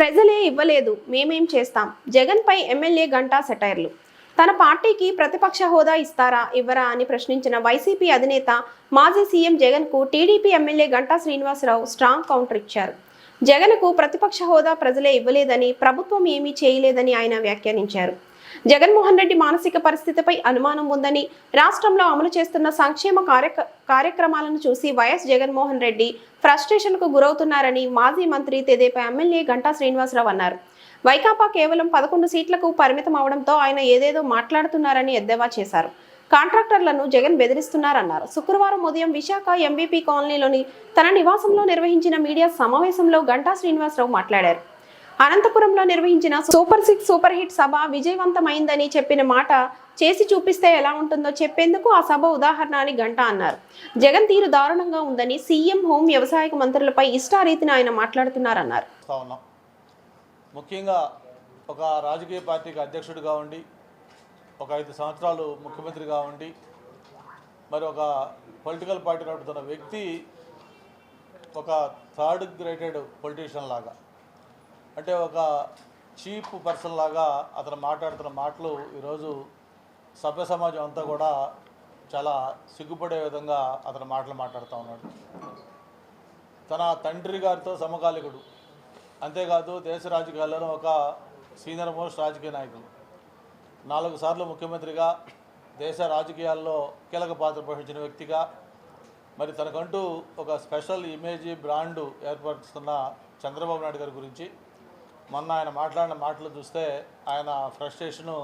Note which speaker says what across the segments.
Speaker 1: ప్రజలే ఇవ్వలేదు. మేమేం చేస్తాం? జగన్పై ఎమ్మెల్యే గంటా సెటైర్లు. తన పార్టీకి ప్రతిపక్ష హోదా ఇస్తారా ఇవ్వరా అని ప్రశ్నించిన వైసీపీ అధినేత మాజీ సీఎం జగన్కు TDP MLA Ganta Srinivasa Rao strong counter ఇచ్చారు. జగన్కు ప్రతిపక్ష హోదా ప్రజలే ఇవ్వలేదని ప్రభుత్వం ఏమీ చేయలేదని ఆయన వ్యాఖ్యానించారు. జగన్మోహన్ రెడ్డి మానసిక పరిస్థితిపై అనుమానం ఉందని రాష్ట్రంలో అమలు చేస్తున్న సంక్షేమ కార్యక కార్యక్రమాలను చూసి వైఎస్ జగన్మోహన్ రెడ్డి ఫ్రస్ట్రేషన్కు గురవుతున్నారని మాజీ మంత్రి తెదేపా ఎమ్మెల్యే గంటా శ్రీనివాసరావు అన్నారు. వైకాపా కేవలం పదకొండు సీట్లకు పరిమితం అవడంతో ఆయన ఏదేదో మాట్లాడుతున్నారని ఎద్దేవా చేశారు. కాంట్రాక్టర్లను జగన్ బెదిరిస్తున్నారన్నారు. శుక్రవారం ఉదయం విశాఖ ఎంబీపీ కాలనీలోని తన నివాసంలో నిర్వహించిన మీడియా సమావేశంలో గంటా శ్రీనివాసరావు మాట్లాడారు. అనంతపురంలో నిర్వహించిన సూపర్ సిక్స్ సూపర్ హిట్ సభ విజయవంతమైందని చెప్పిన మాట చేసి చూపిస్తే ఎలా ఉంటుందో చెప్పేందుకు ఆ సభ ఉదాహరణ అని గంట అన్నారు. జగన్ తీరు దారుణంగా ఉందని సీఎం హోం వ్యవసాయ మంత్రులపై ఇష్టారీతిని ఆయన మాట్లాడుతున్నారన్నారు.
Speaker 2: ముఖ్యంగా ఒక రాజకీయ పార్టీకి అధ్యక్షుడిగా ఉండి ఒక ఐదు సంవత్సరాలు ముఖ్యమంత్రిగా ఉండి మరి ఒక పొలిటికల్ పార్టీ నడుపుతున్న వ్యక్తి ఒక థర్డ్ గ్రేటెడ్ పొలిటీషియన్ లాగా. అంటే ఒక చీప్ పర్సన్ లాగా అతను మాట్లాడుతున్న మాటలు ఈరోజు సభ్య సమాజం అంతా కూడా చాలా సిగ్గుపడే విధంగా అతను మాటలు మాట్లాడుతూ ఉన్నాడు. తన తండ్రి గారితో సమకాలికుడు. అంతేకాదు దేశ రాజకీయాల్లోనూ ఒక సీనియర్ మోస్ట్ రాజకీయ నాయకులు నాలుగు సార్లు ముఖ్యమంత్రిగా దేశ రాజకీయాల్లో కీలక పాత్ర పోషించిన వ్యక్తిగా మరి తనకంటూ ఒక స్పెషల్ ఇమేజీ బ్రాండ్ ఏర్పరుస్తున్న చంద్రబాబు నాయుడు గారి గురించి మొన్న ఆయన మాట్లాడిన మాటలు చూస్తే ఆయన ఫ్రస్ట్రేషను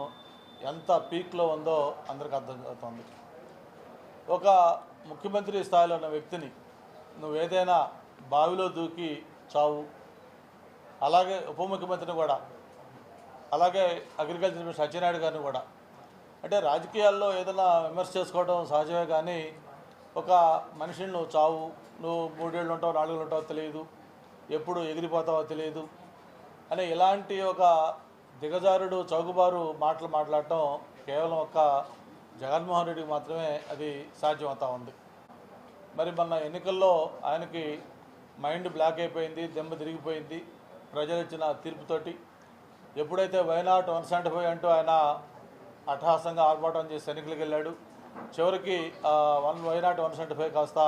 Speaker 2: ఎంత పీక్లో ఉందో అందరికి అర్థం అవుతుంది ఒక ముఖ్యమంత్రి స్థాయిలో ఉన్న వ్యక్తిని నువ్వు ఏదైనా బావిలో దూకి చావు అలాగే ఉప ముఖ్యమంత్రిని కూడా అలాగే అగ్రికల్చర్ మినిస్టర్ సత్యనారాయణ గారిని కూడా అంటే రాజకీయాల్లో ఏదైనా విమర్శ చేసుకోవడం సహజమే కానీ ఒక మనిషిని నువ్వు చావు నువ్వు మూడేళ్ళు ఉంటావు నాలుగేళ్ళు ఉంటావో తెలియదు ఎప్పుడు ఎగిరిపోతావో తెలియదు అనే ఇలాంటి ఒక దిగజారుడు చౌకబారు మాటలు మాట్లాడటం కేవలం ఒక జగన్మోహన్ రెడ్డికి మాత్రమే అది సాధ్యమవుతా ఉంది. మరి మొన్న ఎన్నికల్లో ఆయనకి మైండ్ బ్లాక్ అయిపోయింది దెమ్మ తిరిగిపోయింది ప్రజలు ఇచ్చిన తీర్పుతోటి. ఎప్పుడైతే వైనాట్ వన్ సెవెంటీ ఫైవ్ అంటూ ఆయన అట్టహాసంగా ఆర్భాటం చేసి ఎన్నికలకు వెళ్ళాడు చివరికి one why not one seventy five కాస్త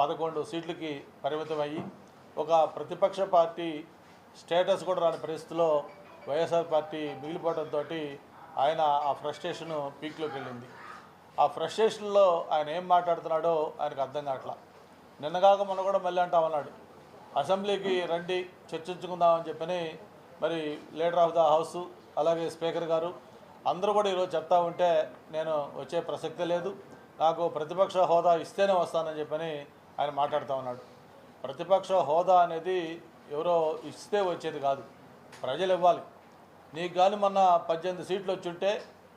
Speaker 2: పదకొండు సీట్లకి పరిమితం అయ్యి ఒక ప్రతిపక్ష పార్టీ స్టేటస్ కూడా రాని పరిస్థితిలో వైఎస్ఆర్ పార్టీ మిగిలిపోవడంతో ఆయన ఆ ఫ్రస్ట్రేషన్ పీక్లోకి వెళ్ళింది. ఆ ఫ్రస్ట్రేషన్లో ఆయన ఏం మాట్లాడుతున్నాడో ఆయనకు అర్థం కావట్లా. నిన్నగాక మొన్న కూడా మళ్ళీ అంటామన్నాడు అసెంబ్లీకి రండి చర్చించుకుందామని చెప్పని మరి లీడర్ ఆఫ్ ద హౌస్ అలాగే స్పీకర్ గారు అందరూ కూడా ఈరోజు చెప్తా ఉంటే నేను వచ్చే ప్రసక్తి లేదు. నాకు ప్రతిపక్ష హోదా ఇస్తేనే వస్తానని చెప్పని ఆయన మాట్లాడుతూ ఉన్నాడు. ప్రతిపక్ష హోదా అనేది ఎవరో ఇస్తే వచ్చేది కాదు. ప్రజలు ఇవ్వాలి. నీకు కానీ మొన్న పద్దెనిమిది సీట్లు వచ్చుంటే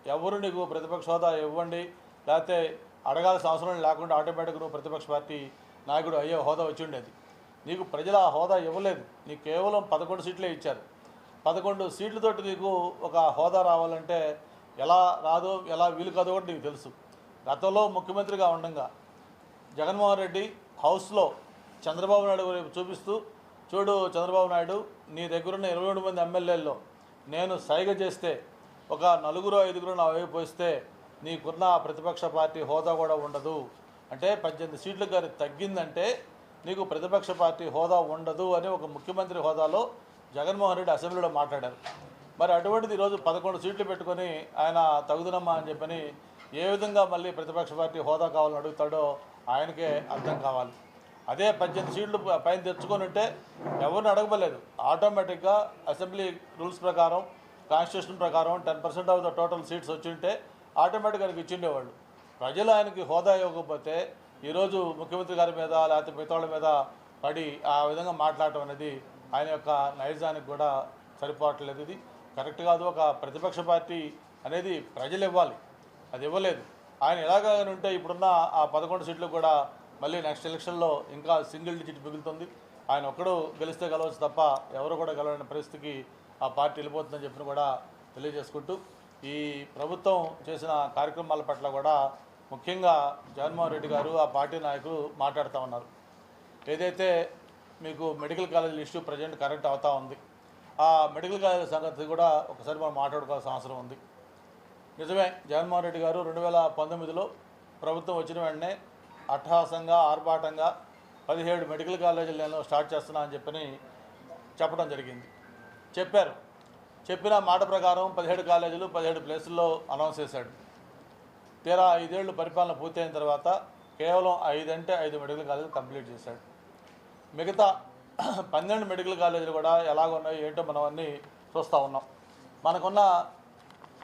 Speaker 2: ఎవరు నీకు ప్రతిపక్ష హోదా ఇవ్వండి? లేకపోతే అడగాల్సిన అవసరం లేకుండా ఆటోమేటిక్గా నువ్వు ప్రతిపక్ష పార్టీ నాయకుడు అయ్యే హోదా వచ్చి ఉండేది. నీకు ప్రజలు ఆ హోదా ఇవ్వలేదు. నీకు కేవలం పదకొండు సీట్లే ఇచ్చారు. పదకొండు సీట్లతోటి నీకు ఒక హోదా రావాలంటే ఎలా రాదో ఎలా వీలు కాదో కూడా నీకు తెలుసు. గతంలో ముఖ్యమంత్రిగా ఉండగా జగన్మోహన్ రెడ్డి హౌస్లో చంద్రబాబు నాయుడు వైపు చూపిస్తూ చూడు చంద్రబాబు నాయుడు నీ దగ్గరున్న ఇరవై రెండు మంది ఎమ్మెల్యేల్లో నేను సైగ చేస్తే ఒక నలుగురు ఐదుగురు నా వైపు వస్తే నీకున్న ప్రతిపక్ష పార్టీ హోదా కూడా ఉండదు. అంటే పద్దెనిమిది సీట్లు గారి తగ్గిందంటే నీకు ప్రతిపక్ష పార్టీ హోదా ఉండదు అని ఒక ముఖ్యమంత్రి హోదాలో జగన్మోహన్ రెడ్డి అసెంబ్లీలో మాట్లాడారు. మరి అటువంటిది ఈరోజు పదకొండు సీట్లు పెట్టుకొని ఆయన తగుదనమ్మా అని చెప్పని ఏ విధంగా మళ్ళీ ప్రతిపక్ష పార్టీ హోదా కావాలని అడుగుతాడో ఆయనకే అర్థం కావాలి. అదే పద్దెనిమిది సీట్లు పైన తెచ్చుకొని ఉంటే ఎవరిని అడగబలేదు ఆటోమేటిక్గా అసెంబ్లీ రూల్స్ ప్రకారం కాన్స్టిట్యూషన్ ప్రకారం ten percent of the total seats వచ్చి ఉంటే ఆటోమేటిక్గా ఆయనకి ఇచ్చిండేవాళ్ళు. ప్రజలు ఆయనకి హోదా ఇవ్వకపోతే ఈరోజు ముఖ్యమంత్రి గారి మీద లేకపోతే మిగతాళ్ళ మీద పడి ఆ విధంగా మాట్లాడటం అనేది ఆయన యొక్క నైజానికి కూడా సరిపోవట్లేదు. ఇది కరెక్ట్ కాదు. ఒక ప్రతిపక్ష పార్టీ అనేది ప్రజలు ఇవ్వాలి. అది ఇవ్వలేదు. ఆయన ఎలాగని ఉంటే ఇప్పుడున్న ఆ పదకొండు సీట్లు కూడా మళ్ళీ నెక్స్ట్ ఎలక్షన్లో ఇంకా సింగిల్ డిజిట్ మిగులుతుంది. ఆయన ఒక్కడు గెలిస్తే గెలవచ్చు తప్ప ఎవరు కూడా గెలవని పరిస్థితికి ఆ పార్టీ వెళ్ళిపోతుందని చెప్పిన కూడా తెలియజేసుకుంటూ ఈ ప్రభుత్వం చేసిన కార్యక్రమాల పట్ల కూడా ముఖ్యంగా జగన్మోహన్ రెడ్డి గారు ఆ పార్టీ నాయకులు మాట్లాడుతూ ఉన్నారు. ఏదైతే మీకు మెడికల్ కాలేజీల ఇష్యూ ప్రజెంట్ కరెక్ట్ అవుతూ ఉంది ఆ మెడికల్ కాలేజ్ సంగతి కూడా ఒకసారి మనం మాట్లాడుకోవాల్సిన అవసరం ఉంది. నిజమే జగన్మోహన్ రెడ్డి గారు రెండు వేల పంతొమ్మిదిలో ప్రభుత్వం వచ్చిన వెంటనే అట్టహాసంగా ఆర్భాటంగా పదిహేడు మెడికల్ కాలేజీలు నేను స్టార్ట్ చేస్తున్నా అని చెప్పని చెప్పడం జరిగింది. చెప్పారు. చెప్పిన మాట ప్రకారం పదిహేడు కాలేజీలు పదిహేడు ప్లేసుల్లో అనౌన్స్ చేశాడు. తీరా ఐదేళ్ళు పరిపాలన పూర్తయిన తర్వాత కేవలం ఐదు అంటే ఐదు మెడికల్ కాలేజీలు కంప్లీట్ చేశాడు. మిగతా పన్నెండు మెడికల్ కాలేజీలు కూడా ఎలాగున్నాయో ఏంటో మనం అన్నీ చూస్తూ ఉన్నాం. మనకున్న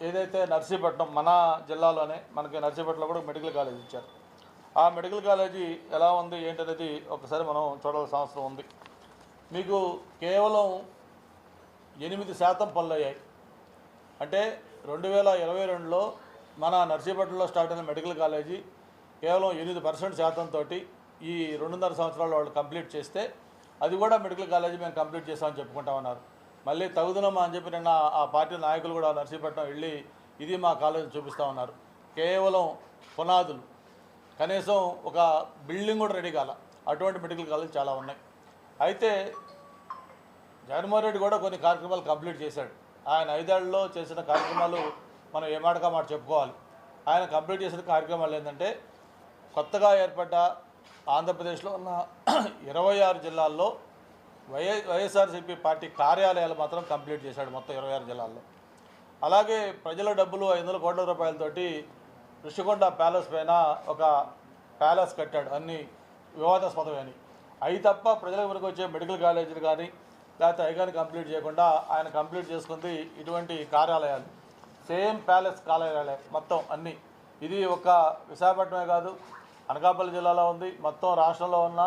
Speaker 2: ఏదైతే నర్సీపట్నం మన జిల్లాలోనే మనకి నర్సీపట్నంలో కూడా మెడికల్ కాలేజ్ ఇచ్చారు. ఆ మెడికల్ కాలేజీ ఎలా ఉంది ఏంటనేది ఒకసారి మనం చూడాల్సిన అవసరం ఉంది. మీకు కేవలం ఎనిమిది శాతం పనులు అయ్యాయి అంటే రెండు వేల ఇరవై రెండులో మన నర్సీపట్నంలో స్టార్ట్ అయిన మెడికల్ కాలేజీ కేవలం ఎనిమిది పర్సెంట్ శాతంతో ఈ రెండున్నర సంవత్సరాలు వాళ్ళు కంప్లీట్ చేస్తే అది కూడా మెడికల్ కాలేజీ మేము కంప్లీట్ చేస్తామని చెప్పుకుంటా ఉన్నారు మళ్ళీ తగుదనమా అని చెప్పి నిన్న ఆ పార్టీ నాయకులు కూడా నర్సీపట్నం వెళ్ళి ఇది మా కాలేజీ చూపిస్తా ఉన్నారు కేవలం పునాదులు. కనీసం ఒక బిల్డింగ్ కూడా రెడీ కాల. అటువంటి మెడికల్ కాలేజ్ చాలా ఉన్నాయి. అయితే జగన్మోహన్ రెడ్డి కూడా కొన్ని కార్యక్రమాలు కంప్లీట్ చేశాడు. ఆయన ఐదేళ్ళలో చేసిన కార్యక్రమాలు మనం ఏమాటగా మాట చెప్పుకోవాలి. ఆయన కంప్లీట్ చేసిన కార్యక్రమాలు ఏంటంటే కొత్తగా ఏర్పడ్డ ఆంధ్రప్రదేశ్లో ఉన్న ఇరవై ఆరు జిల్లాల్లో వైఎ వైఎస్ఆర్సీపీ పార్టీ కార్యాలయాలు మాత్రం కంప్లీట్ చేశాడు మొత్తం ఇరవై ఆరు జిల్లాల్లో. అలాగే ప్రజల డబ్బులు ఐదు వందల కోట్ల రూపాయలతోటి ఋషికొండ ప్యాలెస్ పైన ఒక ప్యాలెస్ కట్టాడు. అన్ని వివాదాస్పదమని అవి తప్ప ప్రజలకు మనకు వచ్చే మెడికల్ కాలేజీలు కానీ లేకపోతే అవి కానీ కంప్లీట్ చేయకుండా ఆయన కంప్లీట్ చేసుకుంది ఇటువంటి కార్యాలయాలు. సేమ్ ప్యాలెస్ కార్యాలయాలే మొత్తం అన్నీ. ఇది ఒక విశాఖపట్నమే కాదు అనకాపల్లి జిల్లాలో ఉంది. మొత్తం రాష్ట్రంలో ఉన్న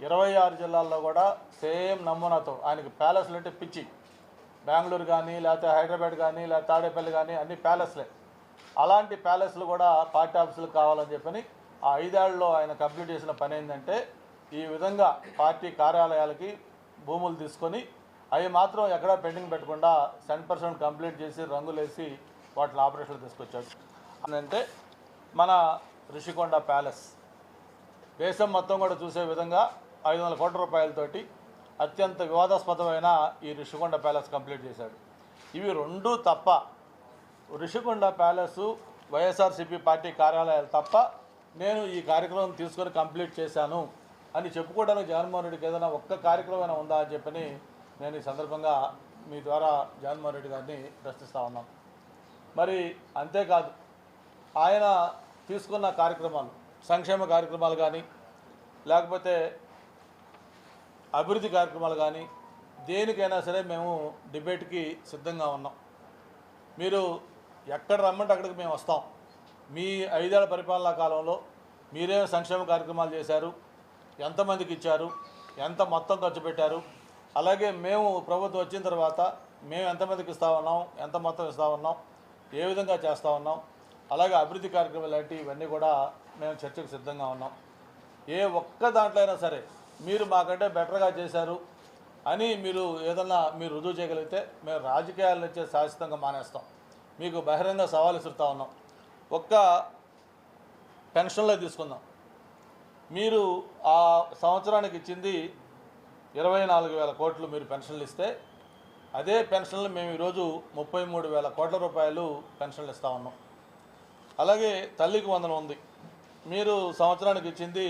Speaker 2: ఇరవై ఆరు జిల్లాల్లో కూడా సేమ్ నమూనాతో ఆయనకి ప్యాలెస్లు అంటే పిచ్చి. బెంగళూరు కానీ లేకపోతే హైదరాబాద్ కానీ లేకపోతే తాడేపల్లి కానీ అన్ని ప్యాలెస్లే. అలాంటి ప్యాలెస్లు కూడా పార్టీ ఆఫీసులకు కావాలని చెప్పని ఆ ఐదేళ్ళలో ఆయన కంప్లీట్ చేసిన పని ఏంటంటే ఈ విధంగా పార్టీ కార్యాలయాలకి భూములు తీసుకొని అవి మాత్రం ఎక్కడా పెండింగ్ పెట్టకుండా సెవెన్ పర్సెంట్ కంప్లీట్ చేసి రంగులేసి వాటిని ఆపరేషన్లు తీసుకొచ్చాడు. అంటే మన రిషికొండ ప్యాలెస్. దేశం మొత్తం కూడా చూసే విధంగా ఐదు వందల కోట్ల రూపాయలతోటి అత్యంత వివాదాస్పదమైన ఈ రిషికొండ ప్యాలెస్ కంప్లీట్ చేశాడు. ఇవి రెండూ తప్ప ఋషికొండ ప్యాలెస్ వైఎస్ఆర్సీపీ పార్టీ కార్యాలయాలు తప్ప నేను ఈ కార్యక్రమం తీసుకొని కంప్లీట్ చేశాను అని చెప్పుకోవడానికి జగన్మోహన్ రెడ్డికి ఏదైనా ఒక్క కార్యక్రమం అయినా ఉందా అని చెప్పని నేను ఈ సందర్భంగా మీ ద్వారా జగన్మోహన్ రెడ్డి గారిని ప్రశ్నిస్తా ఉన్నాను మరి అంతేకాదు ఆయన తీసుకున్న కార్యక్రమాలు సంక్షేమ కార్యక్రమాలు కానీ లేకపోతే అభివృద్ధి కార్యక్రమాలు కానీ దేనికైనా సరే మేము డిబేట్కి సిద్ధంగా ఉన్నాం. మీరు ఎక్కడ రమ్మంటే అక్కడికి మేము వస్తాం. మీ ఐదేళ్ళ పరిపాలనా కాలంలో మీరేం సంక్షేమ కార్యక్రమాలు చేశారు. ఎంతమందికి ఇచ్చారు? ఎంత మొత్తం ఖర్చు పెట్టారు? అలాగే మేము ప్రభుత్వం వచ్చిన తర్వాత మేము ఎంతమందికి ఇస్తా ఉన్నాం? ఎంత మొత్తం ఇస్తా ఉన్నాం? ఏ విధంగా చేస్తూ ఉన్నాం? అలాగే అభివృద్ధి కార్యక్రమాలు లాంటి ఇవన్నీ కూడా మేము చర్చకు సిద్ధంగా ఉన్నాం. ఏ ఒక్క దాంట్లో అయినా సరే మీరు మాకంటే బెటర్గా చేశారు అని మీరు ఏదన్నా మీరు రుజువు చేయగలిగితే మేము రాజకీయాల నుంచే శాశ్వతంగా మానేస్తాం. మీకు బహిరంగ సవాలు ఇస్తుతా ఉన్నాం. ఒక్క పెన్షన్లో తీసుకుందాం. మీరు ఆ సంవత్సరానికి ఇచ్చింది ఇరవై నాలుగు వేల కోట్లు మీరు పెన్షన్లు ఇస్తే అదే పెన్షన్లు మేము ఈరోజు ముప్పై మూడు వేల కోట్ల రూపాయలు పెన్షన్లు ఇస్తా ఉన్నాం. అలాగే తల్లికి వందనం ఉంది. మీరు సంవత్సరానికి ఇచ్చింది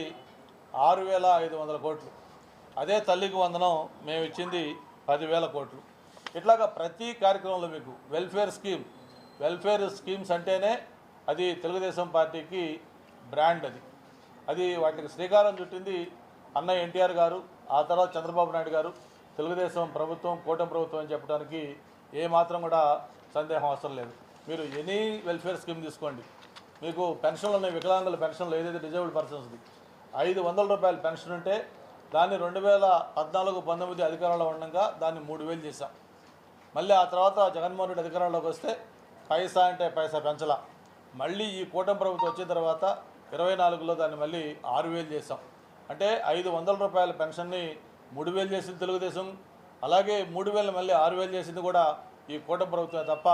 Speaker 2: ఆరు వేల ఐదు వందల కోట్లు. అదే తల్లికి వందనం మేము ఇచ్చింది పదివేల కోట్లు. ఇట్లాగా ప్రతి కార్యక్రమంలో మీకు వెల్ఫేర్ స్కీమ్ వెల్ఫేర్ స్కీమ్స్ అంటేనే అది తెలుగుదేశం పార్టీకి బ్రాండ్ అది. అది వాటికి శ్రీకారం చుట్టింది అన్న ఎన్టీఆర్ గారు ఆ తర్వాత చంద్రబాబు నాయుడు గారు. తెలుగుదేశం ప్రభుత్వం కూటమి ప్రభుత్వం అని చెప్పడానికి ఏమాత్రం కూడా సందేహం అవసరం లేదు. మీరు ఎనీ వెల్ఫేర్ స్కీమ్ తీసుకోండి. మీకు పెన్షన్లు ఉన్నాయి వికలాంగుల పెన్షన్లు ఏదైతే డిజేబుల్డ్ పర్సన్స్ది ఐదు వందల రూపాయల పెన్షన్ ఉంటే దాన్ని రెండు వేల పద్నాలుగు పంతొమ్మిది అధికారంలో ఉండగా దాన్ని మూడు వేలు చేశాం. మళ్ళీ ఆ తర్వాత జగన్మోహన్ రెడ్డి అధికారంలోకి వస్తే పైసా అంటే పైసా పెంచలా. మళ్ళీ ఈ కూటమి ప్రభుత్వం వచ్చిన తర్వాత ఇరవై నాలుగులో దాన్ని మళ్ళీ ఆరు వేలు చేసాం అంటే ఐదు వందల రూపాయల పెన్షన్ని మూడు వేలు చేసింది తెలుగుదేశం. అలాగే మూడు వేలు మళ్ళీ ఆరు వేలు చేసింది కూడా ఈ కూటమి ప్రభుత్వమే తప్ప